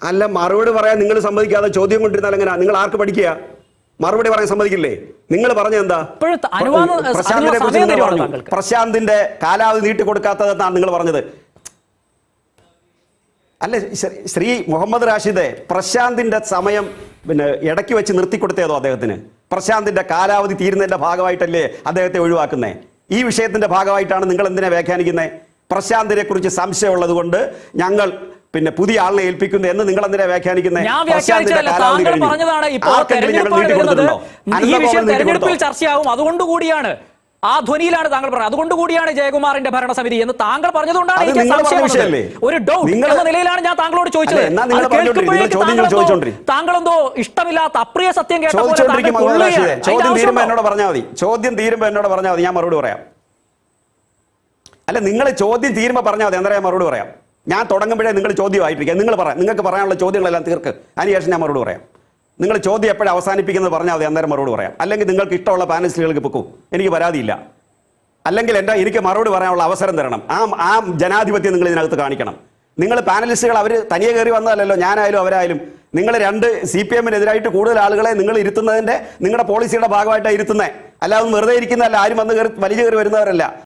അല്ല മറുപടി പറയാൻ നിങ്ങൾ സമ്മതിക്കാതെ ചോദ്യം കൊണ്ടിരുന്നാൽ എങ്ങനെയാ നിങ്ങൾ ആർക്ക് പഠിക്കുക? മറുപടി പറയാൻ സമ്മതിക്കില്ലേ? നിങ്ങൾ പറഞ്ഞ എന്താ? പ്രശാന്തിനെ കുറിച്ച് നിങ്ങൾ പറഞ്ഞു. പ്രശാന്തിന്റെ കാലാവധി നീട്ടി കൊടുക്കാത്തതെന്നാണ് നിങ്ങൾ പറഞ്ഞത്. അല്ല ശ്രീ- ശ്രീ മുഹമ്മദ് റാഷിദെ പ്രശാന്തിന്റെ സമയം പിന്നെ ഇടയ്ക്ക് വെച്ച് നിർത്തിക്കൊടുത്തേതോ അദ്ദേഹത്തിന്? പ്രശാന്തിന്റെ കാലാവധി തീരുന്നതിന്റെ ഭാഗമായിട്ടല്ലേ അദ്ദേഹത്തെ ഒഴിവാക്കുന്നേ? ഈ വിഷയത്തിന്റെ ഭാഗമായിട്ടാണ് നിങ്ങൾ എന്തിനെ വ്യാഖ്യാനിക്കുന്നത് പ്രശാന്തിനെ കുറിച്ച് സംശയമുള്ളത് കൊണ്ട് ഞങ്ങൾ പിന്നെ പുതിയ ആളിനെ ഏൽപ്പിക്കുന്നു എന്ന് നിങ്ങൾ എന്തിനാ വ്യാഖ്യാനിക്കുന്നത് തെരഞ്ഞെടുപ്പിൽ? ചർച്ചയാവും. അതുകൊണ്ട് കൂടിയാണ് ആ ധ്വനിയിലാണ് താങ്കൾ പറഞ്ഞത്. അതുകൊണ്ട് കൂടിയാണ് ജയകുമാറിന്റെ ഭരണസമിതി എന്ന് താങ്കൾ പറഞ്ഞതുകൊണ്ടാണ് എനിക്ക് സംശയം ഒരു ഡൗട്ട് എന്ന നിലയിലാണ് ഞാൻ താങ്കളോട് ചോദിച്ചത്. താങ്കളെന്തോ- ഇഷ്ടമില്ലാത്ത അപ്രിയ സത്യം കേട്ട ചോദ്യം തീരുമ്പോ എന്നോട് പറഞ്ഞാൽ മതി. ചോദ്യം തീരുമ്പോ എന്നോട് പറഞ്ഞാൽ മതി. ഞാൻ മറുപടി പറയാം. അല്ല നിങ്ങൾ ചോദ്യം തീരുമ്പോ പറഞ്ഞാൽ മതി. എന്താ മറുപടി പറയാം. ഞാൻ തുടങ്ങുമ്പോഴേ നിങ്ങൾ ചോദ്യമായിട്ടിരിക്കുക. നിങ്ങൾ പറയാം നിങ്ങൾക്ക് പറയാനുള്ള ചോദ്യങ്ങളെല്ലാം തീർക്ക്. അതിനുശേഷം ഞാൻ മറുപടി പറയാം. നിങ്ങൾ ചോദ്യം എപ്പോഴും അവസാനിപ്പിക്കുന്നത് പറഞ്ഞാൽ മതി അന്നേരം മറുപടി പറയാം. അല്ലെങ്കിൽ നിങ്ങൾക്ക് ഇഷ്ടമുള്ള പാനലിസ്റ്റുകൾക്ക് പൊക്കൂ. എനിക്ക് പരാതിയില്ല. അല്ലെങ്കിൽ എന്റെ എനിക്ക് മറുപടി പറയാനുള്ള അവസരം തരണം. ആ ആ ജനാധിപത്യം നിങ്ങൾ ഇതിനകത്ത് കാണിക്കണം. നിങ്ങൾ പാനലിസ്റ്റുകൾ അവർ തനിയെ കയറി വന്നതല്ലല്ലോ. ഞാനായാലും അവരായാലും. നിങ്ങൾ രണ്ട് സി പി എമ്മിനെതിരായിട്ട് കൂടുതൽ ആളുകളെ നിങ്ങൾ ഇരുത്തുന്നതിന്റെ നിങ്ങളുടെ പോളിസിയുടെ ഭാഗമായിട്ടാണ് ഇരുത്തുന്നത് അല്ലാതെ വെറുതെ ഇരിക്കുന്നതല്ല. ആരും വന്ന് കയറി വലിച്ചു കയറി വരുന്നവരല്ല.